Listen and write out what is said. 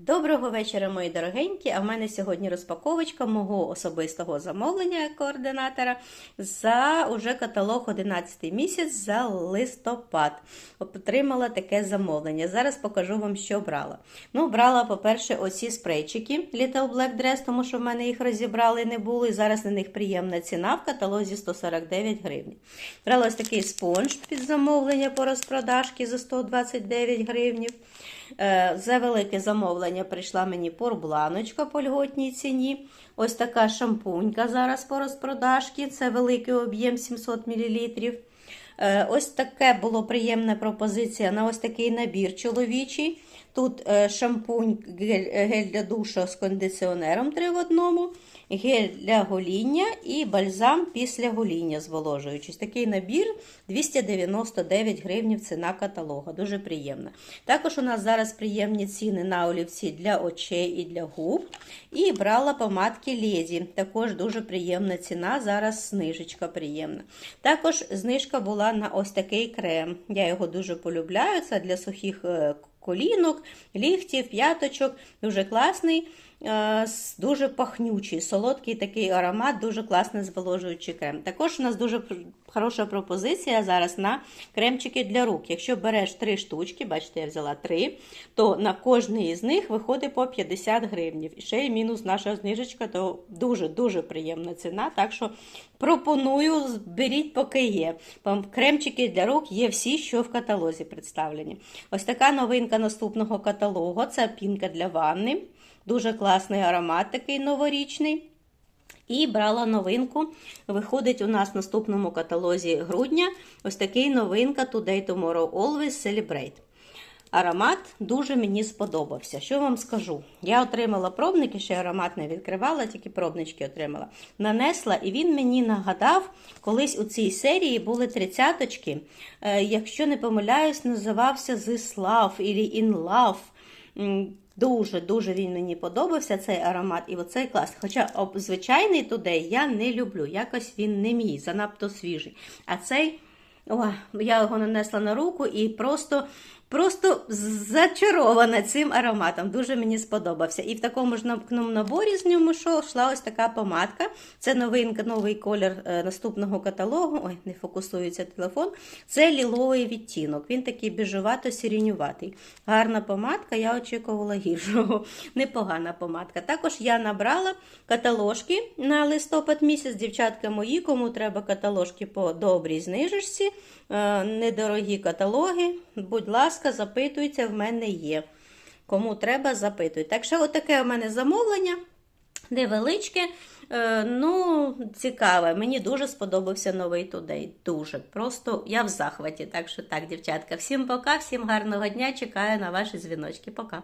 Доброго вечора, мої дорогенькі. А в мене сьогодні розпаковочка мого особистого замовлення координатора за уже каталог 11 місяць за листопад. Отримала таке замовлення. Зараз покажу вам, що брала. Ну, брала, по-перше, оці спрейчики Little Black Dress, тому що в мене їх розібрали не було. І зараз на них приємна ціна в каталозі 149 гривень. Брала ось такий спонж під замовлення по розпродажці за 129 гривнів. Е, За велике замовлення прийшла мені порбланочка по льготній ціні. Ось така шампунька зараз по розпродажці. Це великий об'єм 700 мл. Е, Ось таке було приємна пропозиція на ось такий набір чоловічий. Тут е, шампунь, гель, е, гель для душу з кондиціонером 3 в одному, гель для гоління і бальзам після гоління зволожуючись. Такий набір 299 гривнів ціна каталога. Дуже приємно. Також у нас зараз приємні ціни на олівці для очей і для губ. І брала помадки Леді. Також дуже приємна ціна. Зараз знижечка приємна. Також знижка була на ось такий крем. Я його дуже полюбляю. Це для сухих е, колінок, ліхтів, п'яточок. Дуже класний, дуже пахнючий, солодкий такий аромат, дуже класний зволожуючий крем. Також у нас дуже хороша пропозиція зараз на кремчики для рук. Якщо береш три штучки, бачите, я взяла три, то на кожний із них виходить по 50 гривнів. І ще й мінус наша знижечка, то дуже-дуже приємна ціна. Так що пропоную, беріть, поки є. Кремчики для рук є всі, що в каталозі представлені. Ось така новинка наступного каталогу це пінка для ванни. Дуже класний аромат, такий новорічний. І брала новинку. Виходить у нас в наступному каталозі грудня. Ось такий новинка Today Tomorrow Always Celebrate. Аромат дуже мені сподобався. Що вам скажу? Я отримала пробники, ще аромат не відкривала, тільки пробнички отримала. Нанесла, і він мені нагадав, колись у цій серії були тридцяточки. Е, якщо не помиляюсь, називався This Love і In Love. М, Дуже дуже він мені подобався цей аромат, і оцей клас. Хоча звичайний тудей я не люблю, якось він не мій, занадто свіжий. А цей, о, я його нанесла на руку і просто, просто зачарована цим ароматом. Дуже мені сподобався. І в такому ж наб- наборі з ньому йшла ось така помадка. Це новинка, новий колір е, наступного каталогу. Ой, не фокусується телефон. Це ліловий відтінок. Він такий біжувато-сірінюватий. Гарна помадка, я очікувала гіршого. Непогана помадка. Також я набрала каталожки на листопад місяць. Дівчатка мої, кому треба каталожки по добрій знижечці, е, недорогі каталоги. Будь ласка, запитуйте, в мене є. Кому треба, запитуйте. Так що, отаке у мене замовлення. Невеличке, е, ну, цікаве. Мені дуже сподобався новий тудей. Дуже. Просто я в захваті. Так що так, дівчатка. Всім пока, всім гарного дня. Чекаю на ваші дзвіночки. Пока.